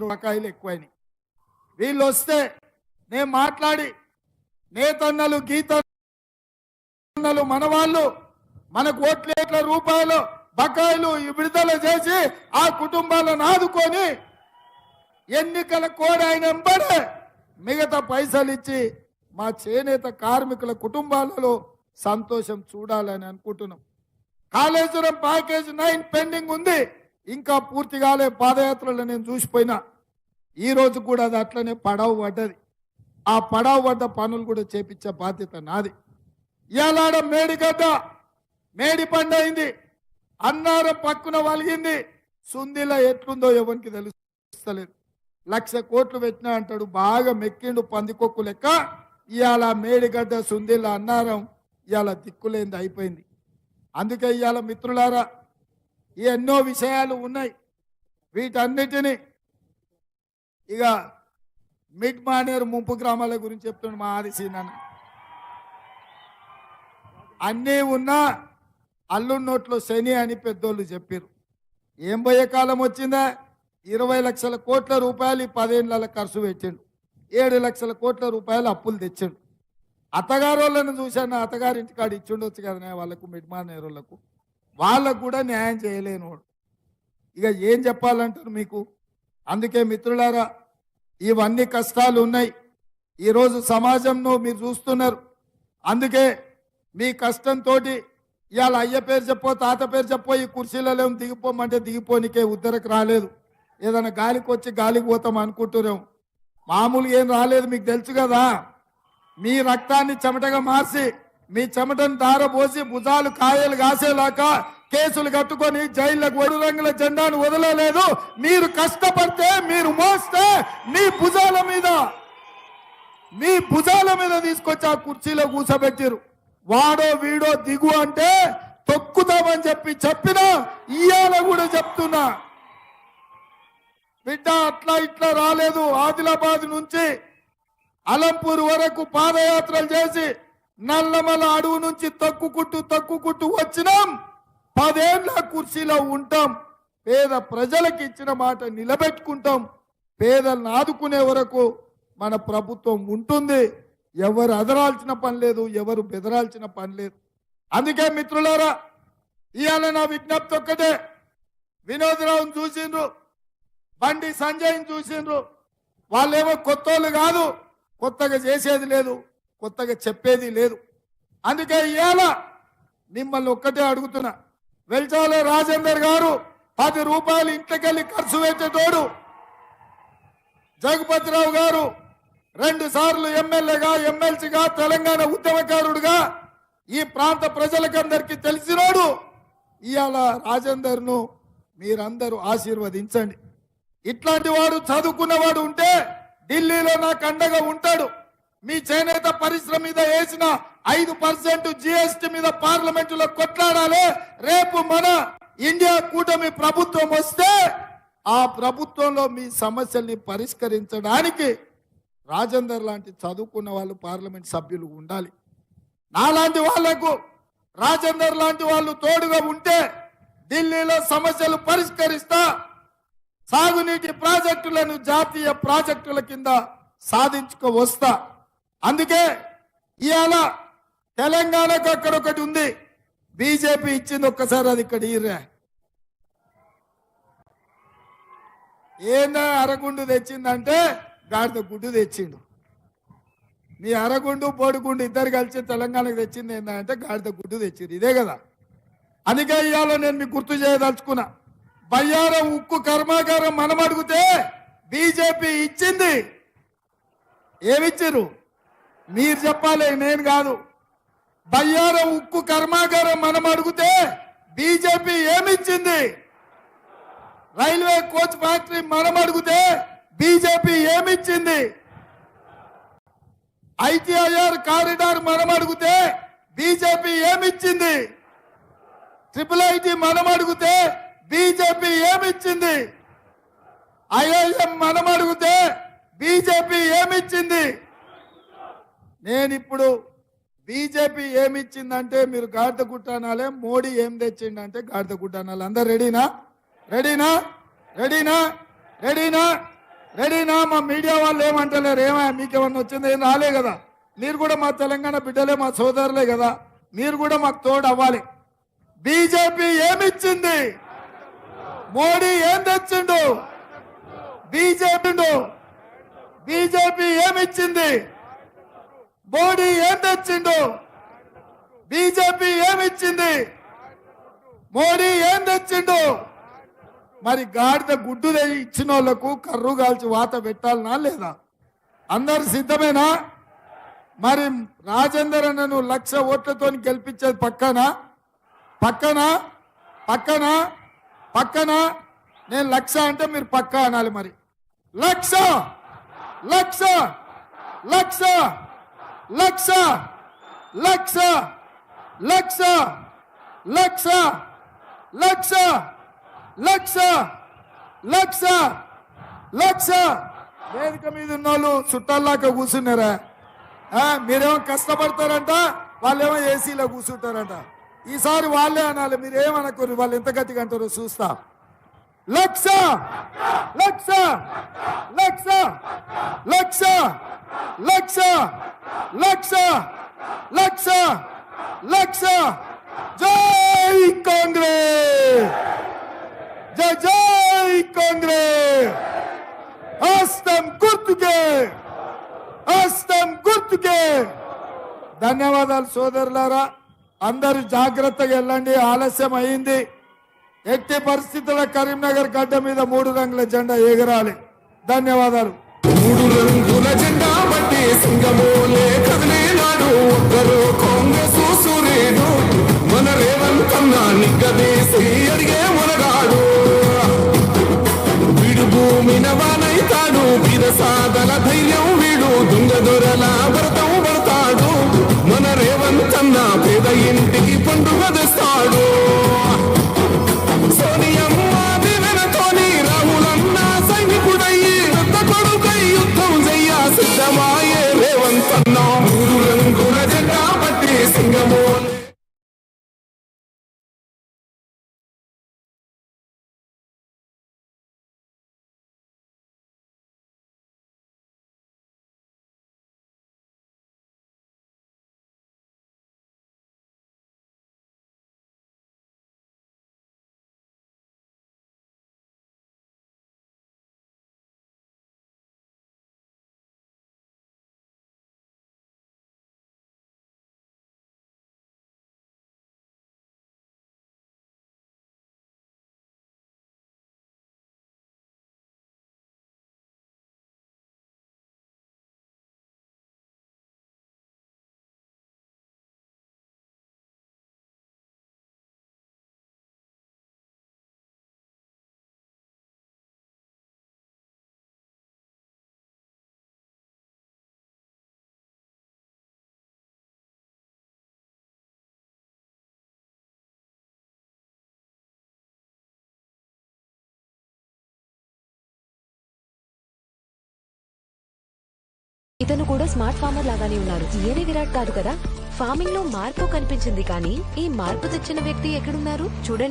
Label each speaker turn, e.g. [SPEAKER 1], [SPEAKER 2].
[SPEAKER 1] బకాయిలు ఎక్కువైనాయి. వీళ్ళు వస్తే నేను మాట్లాడి నేతన్నలు గీతన్నలు మన వాళ్ళు మనకు కోట్లేట్ల రూపాయలు బకాయిలు విడుదల చేసి ఆ కుటుంబాలను ఆదుకొని ఎన్నికల కోడ్ ఆయన వెంబడే మిగతా పైసలు ఇచ్చి మా చేనేత కార్మికుల కుటుంబాలలో సంతోషం చూడాలని అనుకుంటున్నాం. కాళేశ్వరం ప్యాకేజ్ నైన్ పెండింగ్ ఉంది. ఇంకా పూర్తి కాలే పాదయాత్రలో నేను చూసిపోయినా. ఈరోజు కూడా అది అట్లనే పడవ పడ్డది. ఆ పడవ పడ్డ పనులు కూడా చేపించే బాధ్యత నాది. ఇలాడ మేడిగడ్డ మేడి పండు అయింది. అన్నారం పక్కున వలిగింది. సుందిల ఎట్లుందో ఎవరికి తెలుస్తలేదు. లక్ష కోట్లు పెట్టినా అంటాడు బాగా మెక్కిండు పందికొక్కు లెక్క. ఇవాళ మేడిగడ్డ సుందిల అన్నారం ఇవాళ దిక్కులేంది అయిపోయింది. అందుకే ఇవాళ మిత్రులారా ఎన్నో విషయాలు ఉన్నాయి. వీటన్నిటిని ఇక మిడ్ మానేరు ముంపు గ్రామాల గురించి చెప్తున్నాడు మా ఆదిశీనాన్న అన్నీ ఉన్నా అల్లు నోట్లో శని అని పెద్దోళ్ళు చెప్పారు ఏం పోయే కాలం వచ్చిందా? ఇరవై లక్షల కోట్ల రూపాయలు ఈ పదేళ్ళ ఖర్చు పెట్టిండు. ఏడు లక్షల కోట్ల రూపాయలు అప్పులు తెచ్చిండు. అత్తగారు వాళ్ళని చూశాను అత్తగారింటి కాడ ఇచ్చిండొచ్చు కదా వాళ్ళకు మిడ్మానేరులకు వాళ్ళకు కూడా న్యాయం చేయలేను వాడు ఇక ఏం చెప్పాలంటారు మీకు? అందుకే మిత్రులారా ఇవన్నీ కష్టాలు ఉన్నాయి. ఈరోజు సమాజంలో మీరు చూస్తున్నారు. అందుకే మీ కష్టంతో ఇవాళ అయ్య పేరు చెప్పో తాత పేరు చెప్పో ఈ కుర్చీలలో దిగిపోమంటే దిగిపోనికే ఉద్దరకు రాలేదు. ఏదైనా గాలికి వచ్చి గాలికి పోతాం అనుకుంటున్నాం. మామూలుగా ఏం రాలేదు మీకు తెలుసు కదా. మీ రక్తాన్ని చెమటగా మార్చి మీ చెమటను దారపోసి భుజాలు కాయలు కాసేలాక కేసులు కట్టుకొని జైళ్ళకు వడు రంగుల జెండాను వదలలేదు. మీరు కష్టపడితే మీరు మోస్తే మీ భుజాల మీద మీ భుజాల మీద తీసుకొచ్చి ఆ కుర్చీలో కూర్చోబెట్టారు. వాడో వీడో దిగు అంటే తొక్కుతామని చెప్పి చెప్పినా ఇయాల కూడా చెప్తున్నా. బిడ్డ అట్లా ఇట్లా రాలేదు. ఆదిలాబాద్ నుంచి అలంపూర్ వరకు పాదయాత్రలు చేసి నల్లమల అడవు నుంచి తక్కుకుంటూ తక్కుకుంటూ వచ్చినాం. పదేళ్ళ కుర్చీలో ఉంటాం. పేద ప్రజలకు ఇచ్చిన మాట నిలబెట్టుకుంటాం. పేదలను ఆదుకునే వరకు మన ప్రభుత్వం ఉంటుంది. ఎవరు అదరాల్సిన పని లేదు ఎవరు బెదరాల్సిన పని లేదు. అందుకే మిత్రులారా ఇవాళ నా విజ్ఞప్తి ఒక్కటే. వినోదరావుని చూసిండ్రు బండి సంజయ్ని చూసిండ్రు. వాళ్ళేమో కొత్తోళ్ళు కాదు కొత్తగా చేసేది లేదు. కొత్తగా చెప్పేది లేదు. అందుకే ఇవాళ మిమ్మల్ని ఒక్కటే అడుగుతున్నా. వెల్చాల రాజేందర్ గారు పది రూపాయలు ఇంట్లోకెళ్ళి ఖర్చు పెట్టేటోడు జగపతిరావు గారు రెండు సార్లు ఎమ్మెల్యేగా ఎమ్మెల్సీగా తెలంగాణ ఉద్యమకారుడుగా ఈ ప్రాంత ప్రజలకందరికీ తెలిసినోడు ఇవాళ రాజేందర్ను మీరందరూ ఆశీర్వదించండి. ఇట్లాంటి వాడు చదువుకున్నవాడు ఉంటే ఢిల్లీలో నాకు అండగా ఉంటాడు. మీ చేనేత పరిశ్రమ మీద వేసిన ఐదు పర్సెంట్ జిఎస్టి మీద పార్లమెంటులో కొట్లాడాలి. రేపు మన ఇండియా కూటమి ప్రభుత్వం వస్తే ఆ ప్రభుత్వంలో మీ సమస్యల్ని పరిష్కరించడానికి రాజేందర్ లాంటి చదువుకున్న వాళ్ళు పార్లమెంట్ సభ్యులు ఉండాలి. నాలాంటి వాళ్ళకు రాజేందర్ లాంటి వాళ్ళు తోడుగా ఉంటే ఢిల్లీలో సమస్యలు పరిష్కరిస్తా. సాగునీటి ప్రాజెక్టులను జాతీయ ప్రాజెక్టుల కింద సాధించుకు వస్తా. అందుకే ఇవాళ తెలంగాణకు అక్కడ ఒకటి ఉంది. బీజేపీ ఇచ్చింది ఒక్కసారి అది ఇక్కడ ఈర్రా ఏందా అరగుండు తెచ్చిందంటే గాడిద గుడ్డు తెచ్చిండు. మీ అరగుండు పోడుగుండు ఇద్దరు కలిసి తెలంగాణకు తెచ్చింది ఏంటంటే గాడిద గుడ్డు తెచ్చింది ఇదే కదా. అందుకే ఇవాళ నేను మీకు గుర్తు చేయదలుచుకున్నా. బయ్యారం ఉక్కు కర్మాగారం మనం అడిగితే బీజేపీ ఇచ్చింది. ఏమిచ్చిరు మీరు చెప్పాలి నేను కాదు. బయ్యారం ఉక్కు కర్మాగారం మనం అడిగితే బీజేపీ ఏమిచ్చింది? రైల్వే కోచ్ ఫ్యాక్టరీ మనం అడిగితే బీజేపీ ఏమిచ్చింది? ఐటీఐఆర్ కారిడార్ మనం అడిగితే బీజేపీ ఏమిచ్చింది? ట్రిపుల్ ఐటీ మనం అడిగితే బీజేపీ ఏమిచ్చింది? ఐఐఎం మనం అడిగితే బీజేపీ ఏమిచ్చింది? నేను ఇప్పుడు బీజేపీ ఏమిచ్చిందంటే మీరు గాడిద గుట్టానాలే మోడీ ఏం తెచ్చిండంటే గాడిద గుట్ట అందరు రెడీనా? రెడీనా? రెడీనా? రెడీనా? రెడీనా? మా మీడియా వాళ్ళు ఏమంటలేరు. ఏమా మీకేమన్నా వచ్చింది? ఏం రాలే కదా. మీరు కూడా మా తెలంగాణ బిడ్డలే మా సోదరులే కదా. మీరు కూడా మాకు తోడు అవ్వాలి బీజేపీ ఏమిచ్చింది? మోడీ ఏం తెచ్చిండు? BJP BJP ఏమిచ్చింది? మోడీ ఏం తెచ్చిండు? బీజేపీ ఏమిచ్చింది మోడీ ఏం తెచ్చిండు? మరి గాడిద గుడ్డు ఇచ్చిన వాళ్ళకు కర్రు కాల్చి వాత పెట్టాలనా లేదా? అందరు సిద్ధమేనా? మరి రాజేందర్ అన్నను లక్ష ఓట్లతో గెలిపించేది పక్కన? పక్కన? పక్కన? పక్కన? నేను లక్ష అంటే మీరు పక్క అనాలి మరి. లక్ష! లక్ష! లక్ష! లక్ష లక్ష లక్ష లక్ష లక్ష లక్ష లక్ష లక్ష వేదిక మీద ఉన్న వాళ్ళు చుట్టాల్లాక కూర్చున్నారా మీరేమో కష్టపడతారంట వాళ్ళేమో ఏసీలో కూర్చుంటారంట. ఈసారి వాళ్ళే అనాలి మీరేమనకూరు వాళ్ళు ఎంత గట్టిగా అంటారో చూస్తా. లక్ష లక్ష లక్ష లక్ష లక్ష లక్ష లక్ష లక్ష జై కాంగ్రెస్ జై జై కాంగ్రెస్ హస్తం గుర్తుకే హస్తం గుర్తుకే ధన్యవాదాలు సోదరులారా అందరూ జాగ్రత్తగా వెళ్ళండి ఆలస్యం అయింది. ఎట్టి పరిస్థితుల్లో కరీంనగర్ గడ్డ మీద మూడు రంగుల జెండా ఎగరాలి. ధన్యవాదాలు.
[SPEAKER 2] మూడు రంగుల జెండా బట్టి సింగమోలే కదిలేనాడు ఒక్కరు కాంగ్రెస్ సూర్యుడు మన రేవంత్ అన్న నిగ్గదీసి అడిగే మునగాడు వీడు భూమిన వానైతాడు వీర సాధన ధైర్యం వీడు దొంగ దొరల భరత
[SPEAKER 3] ఇతను కూడా స్మార్ట్ ఫార్మర్ లాగానే ఉన్నారు ఈయనే విరాట్ కాదు కదా? ఫార్మింగ్లో మార్పు కనిపించింది కానీ ఈ మార్పు తెచ్చిన వ్యక్తి ఎక్కడున్నారు? చూడండి.